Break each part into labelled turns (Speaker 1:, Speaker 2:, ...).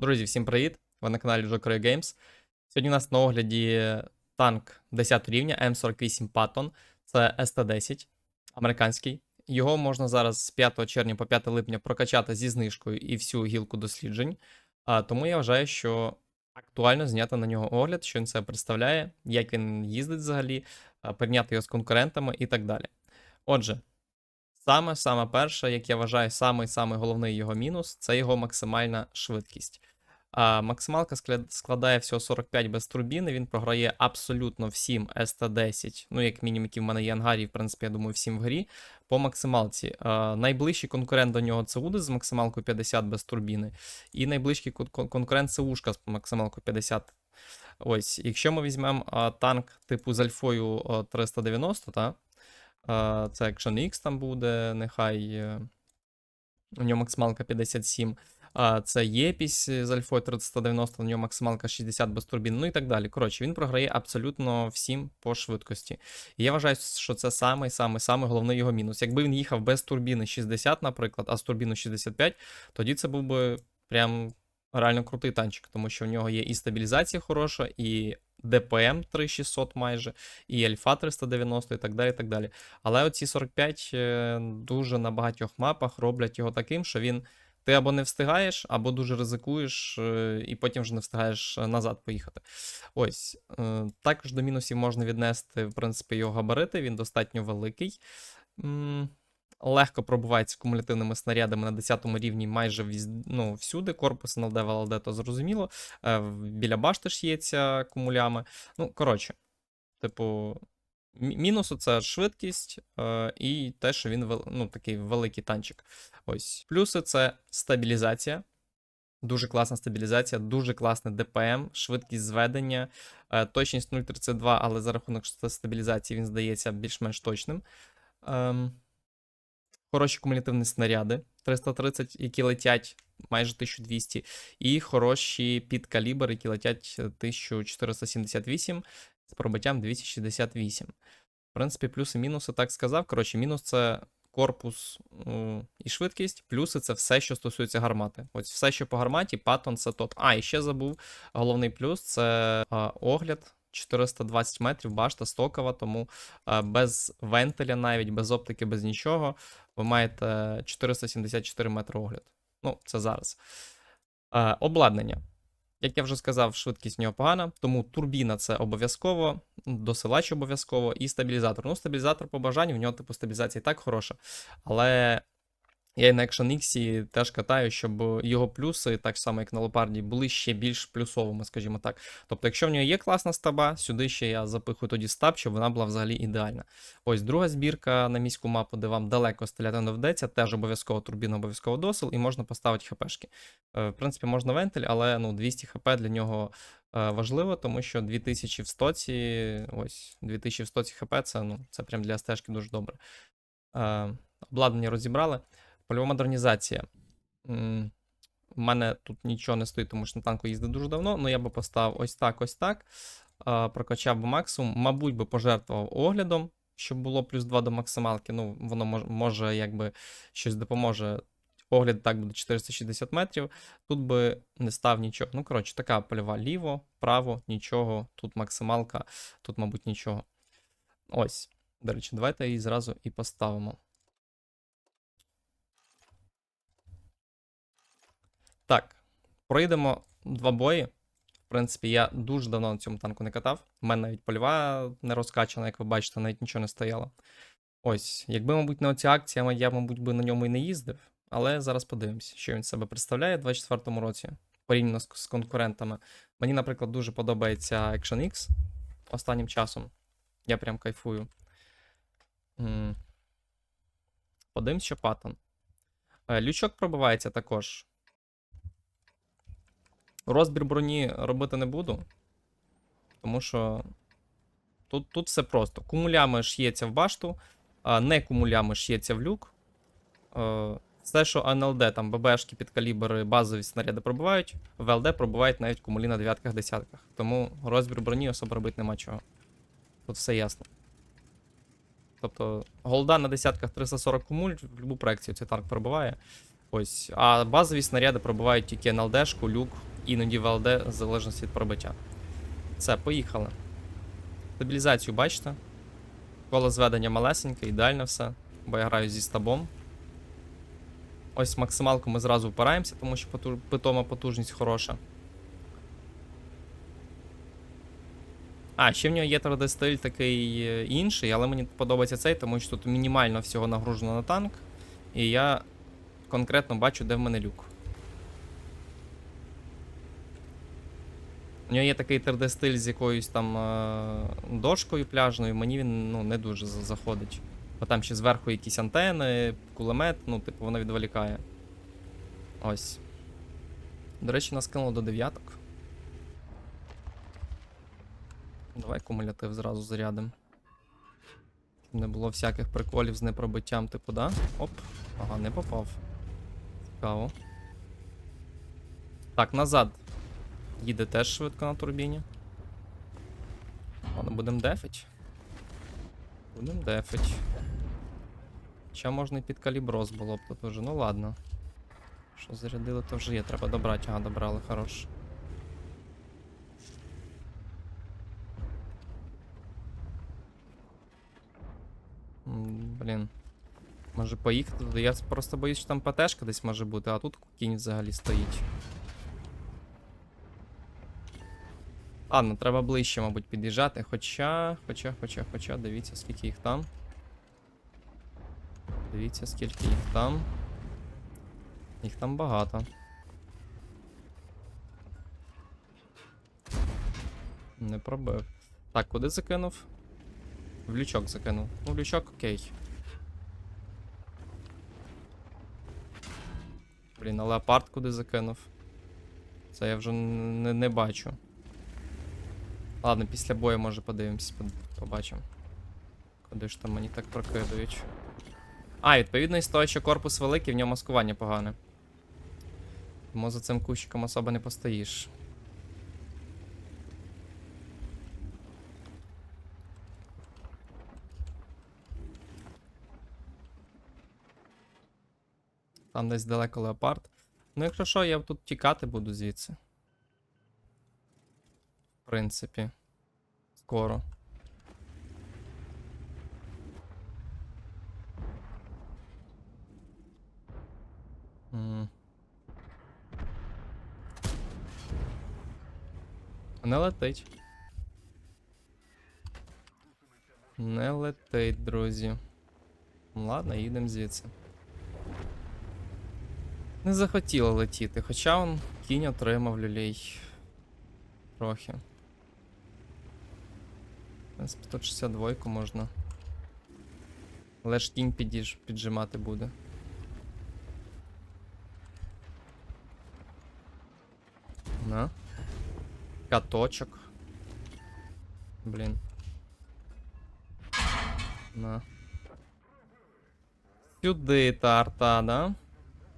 Speaker 1: Друзі, всім привіт! Ви на каналі Joker Games. Сьогодні у нас на огляді танк 10 рівня М48 Patton. Це СТ-10 американський. Його можна зараз з 5 червня по 5 липня прокачати зі знижкою і всю гілку досліджень. А, тому я вважаю, що актуально зняти на нього огляд, що він себе представляє, як він їздить взагалі, а, порівняти його з конкурентами і так далі. Отже, Саме саме перше, як я вважаю, самий самий головний його мінус це його максимальна швидкість. Максималка складає всього 45 без турбіни. Він програє абсолютно всім СТ-10, ну як мінімум, які в мене є ангарі, в принципі, я думаю, всім в грі. По максималці. Найближчий конкурент до нього це Удис з максималкою 50 без турбіни. І найближчий кон- кон- конкурент це Ушка з максималкою 50. Ось, якщо ми візьмемо танк типу з альфою 390, та, Це Action X там буде, нехай е, у нього максималка 57. Це Єпісь з Альфою 390, у нього максималка 60 без турбін, ну і так далі. Коротше, він програє абсолютно всім по швидкості. І я вважаю, що це самий самий самий головний його мінус. Якби він їхав без турбіни 60, наприклад, а з турбіну 65, тоді це був би прям реально крутий танчик, тому що в нього є і стабілізація хороша, і ДПМ 3600 майже, і Альфа 390 і так далі. і так далі. Але оці 45 е, дуже на багатьох мапах роблять його таким, що він. Ти або не встигаєш, або дуже ризикуєш, е, і потім вже не встигаєш е, назад поїхати. Ось. е, Також до мінусів можна віднести, в принципі, його габарити, він достатньо великий. Легко пробувається кумулятивними снарядами на 10 рівні майже ну, всюди. Корпус НЛД, ВЛД, то зрозуміло. Біля башти ш'ється кумулями. Ну, коротше, типу, мі- мінус це швидкість і те, що він ну, такий великий танчик. Ось. Плюси це стабілізація. Дуже класна стабілізація, дуже класний ДПМ, швидкість зведення, е, точність 0,32, але за рахунок стабілізації він здається більш-менш точним. Ем, хороші кумулятивні снаряди 330, які летять майже 1200, і хороші підкалібри, які летять 1478 з пробиттям 268. В принципі, плюси-мінуси так сказав. Коротше, мінус це корпус е, і швидкість, плюси це все, що стосується гармати. Ось все, що по гарматі, патон це топ. А, і ще забув. Головний плюс це огляд. 420 метрів, башта стокова, тому без вентиля, навіть без оптики, без нічого, ви маєте 474 метри огляд. Ну, це зараз. Обладнання. Як я вже сказав, швидкість в нього погана, тому турбіна це обов'язково, досилач обов'язково і стабілізатор. Ну, стабілізатор по бажанню, в нього типу стабілізація і так хороша. Але я і на Action X теж катаю, щоб його плюси, так само як на Лопарді, були ще більш плюсовими, скажімо так. Тобто, якщо в нього є класна стаба, сюди ще я запихую тоді стаб, щоб вона була взагалі ідеальна. Ось друга збірка на міську мапу, де вам далеко стріляти не вдеться, теж обов'язково турбіна, обов'язково досил, і можна поставити хпшки. Е, В принципі, можна вентиль, але ну, 200 хп для нього е, важливо, тому що 2000 в стоці, ось 2000 в стоці хп, це, ну, це прям для стежки дуже добре. Е, Обладнання розібрали. Польова модернізація. У мене тут нічого не стоїть, тому що на танку їздив дуже давно, але я би поставив ось так, ось так. Прокачав би максимум. Мабуть, би пожертвував оглядом, щоб було плюс 2 до максималки. Ну, воно мож, може, якби щось допоможе. Огляд так буде 460 метрів. Тут би не став нічого. Ну, коротше, така польова ліво, право, нічого. Тут максималка, тут, мабуть, нічого. Ось. До речі, давайте її зразу і поставимо. Так, пройдемо два бої. В принципі, я дуже давно на цьому танку не катав. У мене навіть польова не розкачана, як ви бачите, навіть нічого не стояло. Ось, якби, мабуть, не оця акція, я, мабуть, би на ньому і не їздив. Але зараз подивимося, що він себе представляє у 24-му році, порівняно з, конкурентами. Мені, наприклад, дуже подобається Action X останнім часом. Я прям кайфую. Подивимось, що паттон. Е, Лючок пробивається також. Розбір броні робити не буду. Тому що тут, тут все просто. Кумулями ш'ється в башту, а не кумулями ш'ється в люк. Е, Все, що НЛД, там ББшки під калібри, базові снаряди пробивають, ЛД пробивають навіть кумулі на дев'ятках десятках. Тому розбір броні особо робити нема чого. Тут все ясно. Тобто, голда на десятках 340 кумуль, в будь-яку проекцію цей танк пробиває. Ось. А базові снаряди пробивають тільки НЛДшку, люк, іноді в ЛД, в залежності від пробиття. Все, поїхали. Стабілізацію бачите? Коло зведення малесеньке, ідеально все, бо я граю зі стабом. Ось максималку ми зразу впираємося, тому що потуж... питома потужність хороша. А, ще в нього є 3D-стиль такий е, інший, але мені подобається цей, тому що тут мінімально всього нагружено на танк. І я конкретно бачу, де в мене люк. У нього є такий 3D-стиль з якоюсь там е- дошкою пляжною, мені він ну, не дуже заходить. Бо там ще зверху якісь антени, кулемет, ну, типу, воно відволікає. Ось. До речі, нас кинуло до дев'яток. Давай кумулятив зразу зарядим. Щоб Не було всяких приколів з непробиттям, типу, да? Оп. Ага, не попав. Цікаво. Так, назад. Їде теж швидко на турбіні. Ладно, будемо дефить. Будемо дефить. Ще можна і під каліброс було б тут уже. Ну ладно. Що зарядили, то вже є. Треба добрати. Ага, добрали, хорош. Блін. Може поїхати туди. Я просто боюсь, що там ПТшка десь може бути, а тут кінь взагалі стоїть. Ладно, треба ближче, мабуть, під'їжджати. Хоча, хоча, хоча, хоча, дивіться, скільки їх там. Дивіться, скільки їх там. Їх там багато. Не пробив. Так, куди закинув? В лючок закинув. Ну, в лючок окей. Блін, а леопард куди закинув? Це я вже не, не бачу. Ладно, після бою може подивимось, побачимо. Куди ж там мені так прокидують. А, відповідно, із того, що корпус великий, в ньому маскування погане. Тому за цим кущиком особо не постоїш. Там десь далеко леопард. Ну, якщо що, я тут тікати буду звідси. Принципі. Скоро. М. Не летить. Не летить, друзі. Ладно, їдемо звідси. Не захотіло летіти, хоча он кінь отримав люлей. Трохи. Принципі, тут 62 можна. Але ж кінь підіж, піджимати буде. На. Каточок. Блін. На. Сюди та арта, да?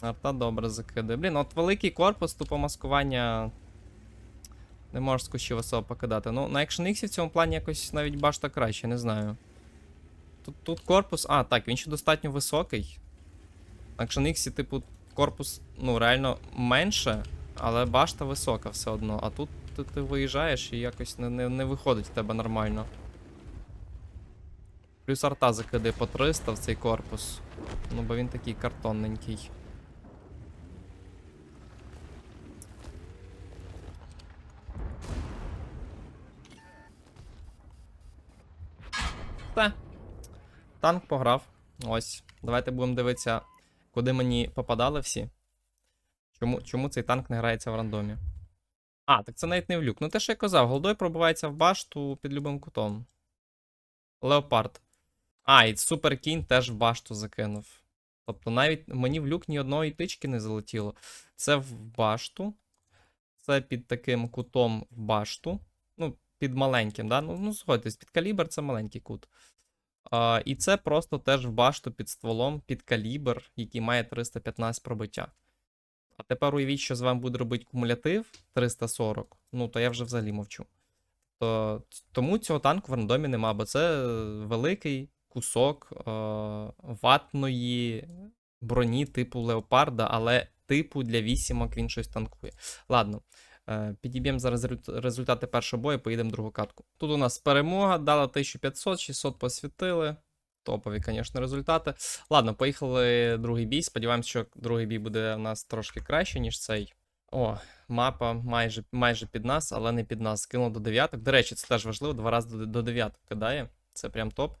Speaker 1: Арта добре закидає. Блін, от великий корпус, тупо маскування. Не можеш з кущів особо покидати. Ну, на Action X в цьому плані якось навіть башта краще, не знаю. Тут, тут корпус. А, так, він ще достатньо високий. На Action X, типу, корпус, ну, реально менше, але башта висока все одно. А тут ти, ти виїжджаєш і якось не, не, не виходить в тебе нормально. Плюс арта закидає по 300 в цей корпус. Ну, бо він такий картонненький. Все. Танк пограв. Ось. Давайте будемо дивитися, куди мені попадали всі. Чому, чому цей танк не грається в рандомі? А, так це навіть не в люк. Ну те, що я казав, голдой пробивається в башту під любим кутом. Леопард. А, і Супер Кінь теж в башту закинув. Тобто навіть мені в люк ні одної тички не залетіло. Це в башту. Це під таким кутом в башту. Ну, під маленьким, да? Ну, ну згодьтесь, під калібр це маленький кут. А, і це просто теж в башту під стволом, під калібр, який має 315 пробиття. А тепер уявіть, що з вами буде робити кумулятив 340. Ну, то я вже взагалі мовчу. То, тому цього танку в рандомі нема, бо це е, великий кусок е, ватної броні типу леопарда, але типу для вісімок він щось танкує. Ладно, Підіб'ємо зараз результати першого бою, поїдемо другу катку. Тут у нас перемога, дала 1500, 600 посвітили. Топові, звісно, результати. Ладно, поїхали другий бій. Сподіваємось, що другий бій буде у нас трошки краще, ніж цей. О, мапа майже, майже під нас, але не під нас. Скинув до дев'яток. До речі, це теж важливо, два рази до дев'яток кидає. Це прям топ.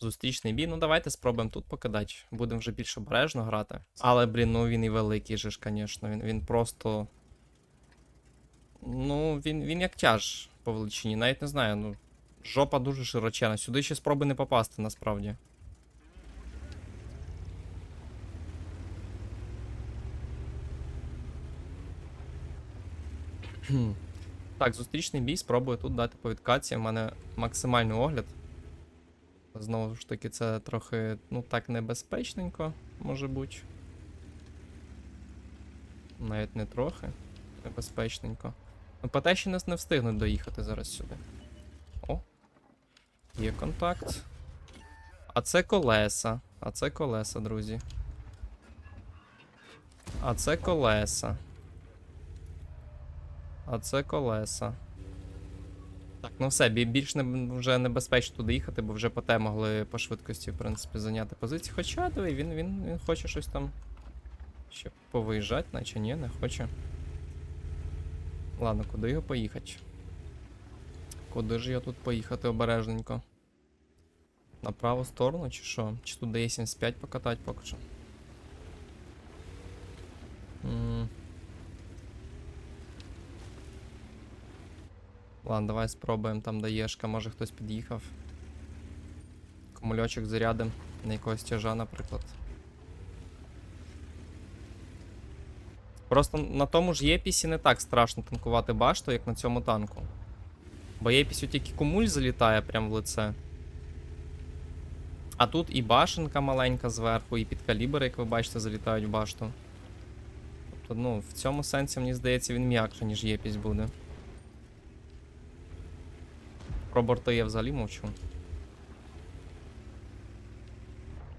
Speaker 1: Зустрічний бій. Ну, давайте спробуємо тут покидати. Будемо вже більш обережно грати. Але, блін, ну він і великий же ж, звісно. Він, він просто. Ну, він, він як тяж по величині. Навіть не знаю, ну. Жопа дуже широчена. Сюди ще спроби не попасти, насправді. Так, зустрічний бій, спробую тут дати по відкатці. У мене максимальний огляд. Знову ж таки, це трохи, ну так, небезпечненько, може бути. Навіть не трохи. Небезпечненько. Ну, ще не, не встигнуть доїхати зараз сюди. О. Є контакт. А це колеса. А це колеса, друзі. А це колеса. А це колеса. Так, ну все, більш не, вже небезпечно туди їхати, бо вже по те могли по швидкості, в принципі, зайняти позиції. Хоча, диви, він, він, він хоче щось там ще повиїжджати, наче ні, не хоче. Ладно, куди його поїхати? Куди ж його тут поїхати обережненько? На праву сторону чи що? Чи тут дає 75 покатати поки що? Ладно, давай спробуємо там де Єшка, може хтось під'їхав. Кумульочок зарядим на якогось тяжа, наприклад. Просто на тому ж Єпісі не так страшно танкувати башту, як на цьому танку. Бо Єпісю тільки кумуль залітає прямо в лице. А тут і башенка маленька зверху, і підкалібри, як ви бачите, залітають в башту. Тобто, ну, в цьому сенсі, мені здається, він м'якше, ніж Єпісь буде. Про борти я взагалі мовчу.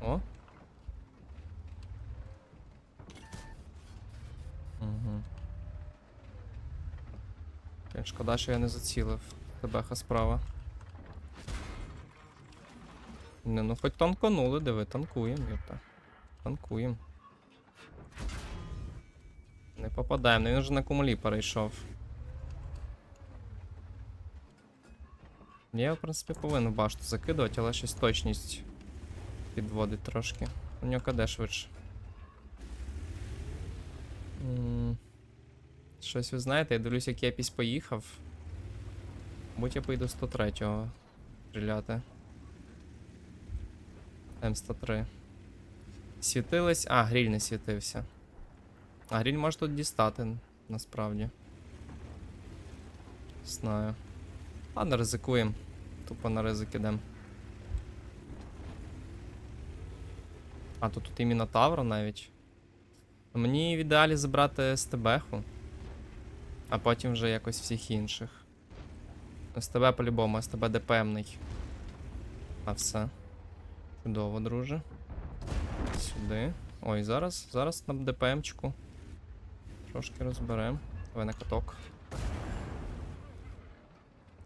Speaker 1: О. Угу. Шкода, що я не зацілив. Тебеха справа. Не, ну хоч танконули, диви, танкуємо, юта. Танкуємо. Не попадаємо, ну він вже на кумулі перейшов. Я, в принципі, повинен башту закидувати, але щось точність підводить трошки. У нього КД швидше. М, Щось ви знаєте, я дивлюсь, як я пісь поїхав. Будь я поїду 103-го стріляти. М103. Світились. А, гріль не світився. А гріль може тут дістати, насправді. Знаю. Ладно, ризикуємо. Тупо на ризик ідем. А тут тут і Мінотавра навіть. Мені в ідеалі забрати СТБху. А потім вже якось всіх інших. СТБ по-любому, СТБ ДПМний. А все. Чудово, друже. Сюди. Ой, зараз, зараз на ДПМчику. Трошки розберемо. Давай на каток.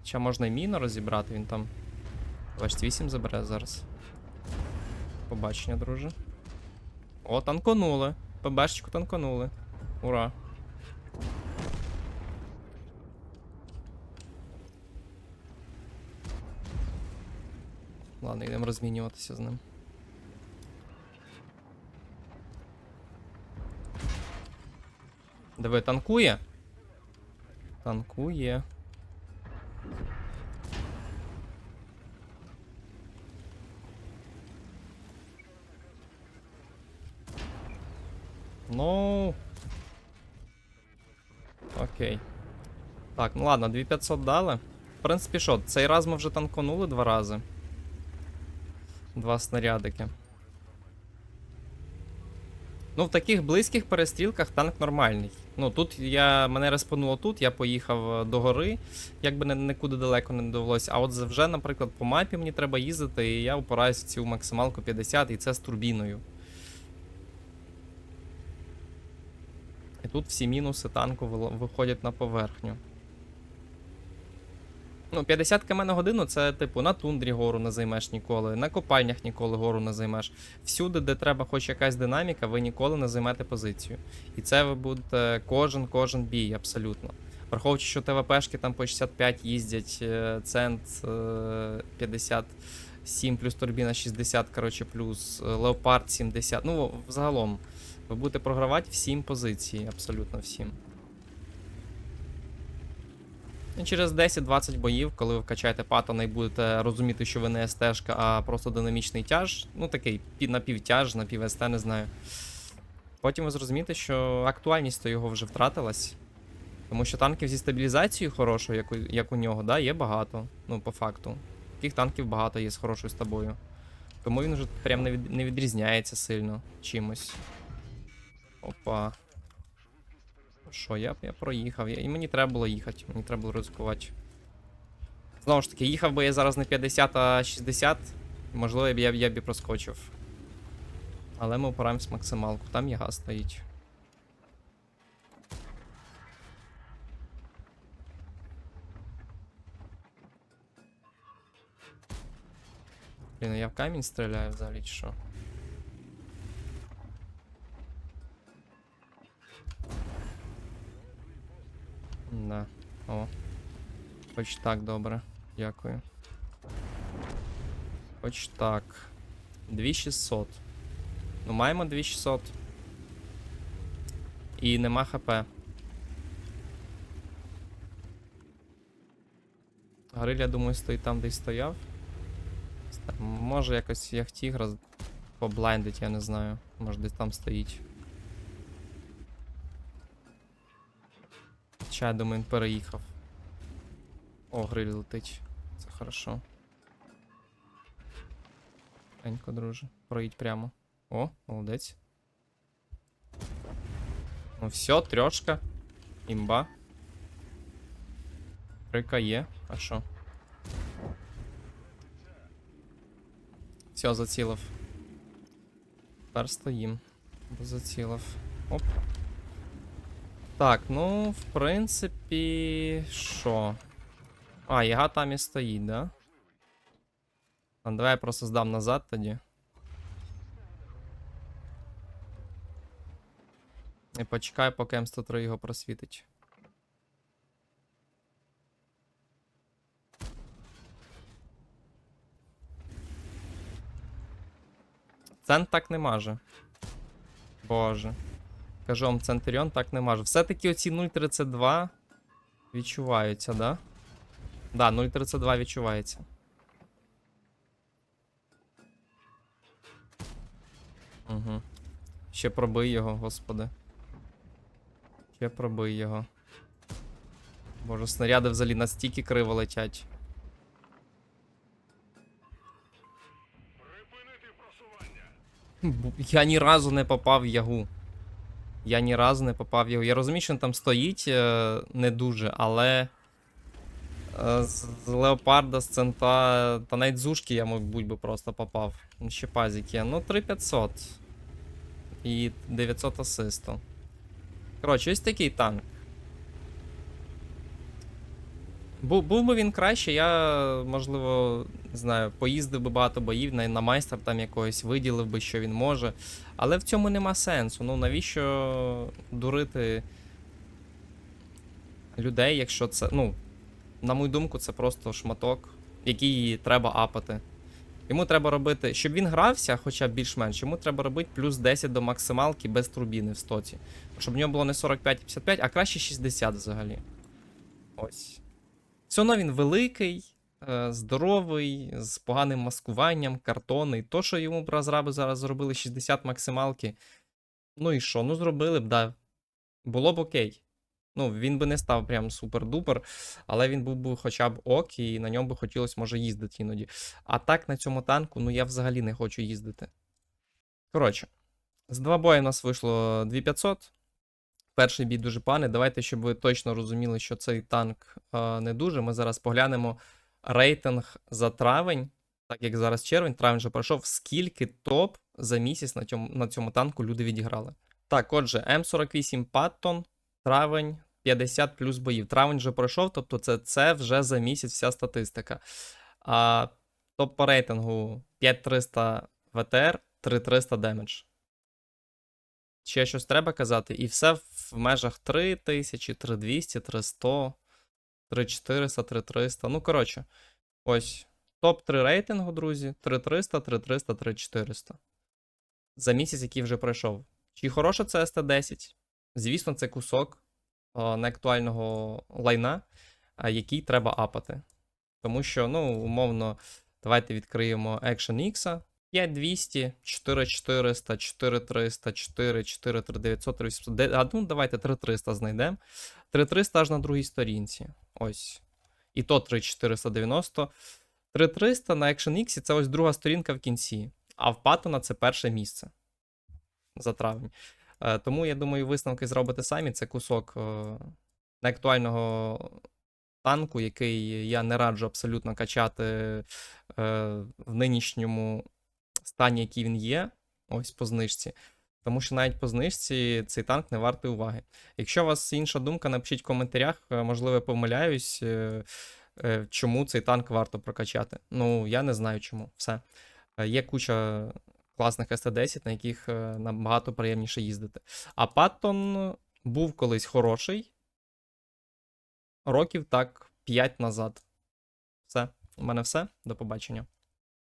Speaker 1: Ще можна і міну розібрати, він там 28 забере зараз. Побачення, друже. О, танконули. ПБшечку танконули. Ура. Ладно, йдемо розмінюватися з ним. Диви, танкує? Танкує. Ну. Окей. Так, ну ладно, 2500 дали. В принципі, що, цей раз ми вже танконули два рази. Два снарядики. Ну, в таких близьких перестрілках танк нормальний. Ну, тут я. Мене респонуло тут, я поїхав е, до гори, якби нікуди далеко не довелося. А от вже, наприклад, по мапі мені треба їздити, і я упираюсь в цю максималку 50, і це з турбіною. І тут всі мінуси танку виходять на поверхню. Ну, 50 км на годину це, типу, на тундрі гору не займеш ніколи, на копальнях ніколи гору не займеш. Всюди, де треба хоч якась динаміка, ви ніколи не займете позицію. І це ви будете кожен кожен бій, абсолютно. Враховуючи, що ТВПшки там по 65 їздять, е, цент е, 57 плюс турбіна 60, коротше, плюс е, Леопард 70. Ну, взагалом, ви будете програвати всім позиції, абсолютно всім. І через 10-20 боїв, коли ви вкачаєте патона і будете розуміти, що ви не СТ-шка, а просто динамічний тяж, ну такий напівтяж, напів СТ, не знаю. Потім ви зрозумієте, що актуальність то його вже втратилась. Тому що танків зі стабілізацією хорошою, як у, як у нього, да, є багато. Ну, по факту. Таких танків багато є з хорошою стабою. Тому він вже прям не, від, не відрізняється сильно чимось. Опа. Що, я, я проїхав. Я, і мені треба було їхати, мені треба було ризикувати. Знову ж таки, їхав би я зараз не 50, а 60. Можливо, я б я, я б проскочив. Але ми опираємось максималку. Там яга стоїть. Блін, я в камінь стріляю взагалі чи що? Да. О. Хоч так добре. Дякую. Хоч так. 2600. Ну, маємо 2600. І нема хп. Гриль, я думаю, стоїть там, де й стояв. Може якось яхтігра з- поблайндить, я не знаю. Може десь там стоїть. Хоча, я думаю, переїхав. О, гриль летить. Це хорошо. Тенько, друже. Проїдь прямо. О, молодець. Ну все, трьошка. Імба. Крика є. А що? Все, зацілив. Тепер стоїм. Зацілив. Оп. Так, ну, в принципі, що? А, яга там і стоїть, да? А, давай я просто здам назад тоді. І почекаю, поки М103 його просвітить. Цент так не маже. Боже. Кажу вам, Центуріон так не маже. Все-таки оці 0.32 відчуваються, да? Да, 0.32 відчувається. Угу. Ще пробий його, господи. Ще пробий його. Боже, снаряди взагалі настільки криво летять. Я ні разу не попав в ягу. Я ні разу не попав ягу. Я розумію, що він там стоїть е, не дуже, але. е, З леопарда, з цента, та навіть з я, мабуть, би просто попав. Ну, Ще пазіки. Ну, 3500. І 900 асисту. Коротше, ось такий танк. Бу, був би він краще, я, можливо, не знаю, поїздив би багато боїв на, на майстер там якогось, виділив би, що він може. Але в цьому нема сенсу. Ну навіщо дурити людей, якщо це. Ну, на мою думку, це просто шматок, який треба апати. Йому треба робити, щоб він грався, хоча б більш-менш, йому треба робити плюс 10 до максималки без турбіни в стоці. Щоб в нього було не 45-55, а краще 60 взагалі. Ось. Все одно він великий, е, здоровий, з поганим маскуванням, картонний. То, що йому б розраби зараз зробили 60 максималки. Ну і що? Ну, зробили б, да. Було б окей. Ну, він би не став прям супер-дупер, але він був би хоча б ок, і на ньому би хотілося, може, їздити іноді. А так на цьому танку, ну я взагалі не хочу їздити. Коротше, з два бої у нас вийшло 2500. Перший бій дуже поганий. Давайте, щоб ви точно розуміли, що цей танк е, не дуже. Ми зараз поглянемо рейтинг за травень, так як зараз червень, травень вже пройшов, скільки топ за місяць на цьому, на цьому танку люди відіграли. Так, отже, М48 Patton Травень 50 плюс боїв. Травень вже пройшов, тобто це, це вже за місяць вся статистика. А топ по рейтингу 5300 ВТР, 3300 демедж. Ще щось треба казати, і все в межах 3000, 3200, 300, 3400, 3300. Ну, коротше, ось топ-3 рейтингу, друзі: 3300, 3300, 3400. За місяць, який вже пройшов. Чи хороша це ST10? Звісно, це кусок е, неактуального лайна, який треба апати. Тому що, ну, умовно, давайте відкриємо Action X. 5200, 4400, 4300, 4, 4, 3900, 3800. Де- А ну, давайте 3300 знайдемо. 3300 аж на другій сторінці. Ось. І то 3490. 3300 на Action X це ось друга сторінка в кінці. А в Паттона це перше місце за травень. Е, Тому я думаю, висновки зробите самі. Це кусок е, неактуального танку, який я не раджу абсолютно качати е, в нинішньому стані, який він є, ось по знижці. Тому що навіть по знижці цей танк не вартий уваги. Якщо у вас інша думка, напишіть в коментарях, е, можливо, я помиляюсь, е, е, чому цей танк варто прокачати. Ну, я не знаю чому. Все. Є куча класних СТ-10, на яких набагато приємніше їздити. А Паттон був колись хороший. Років так 5 назад. Все. У мене все. До побачення.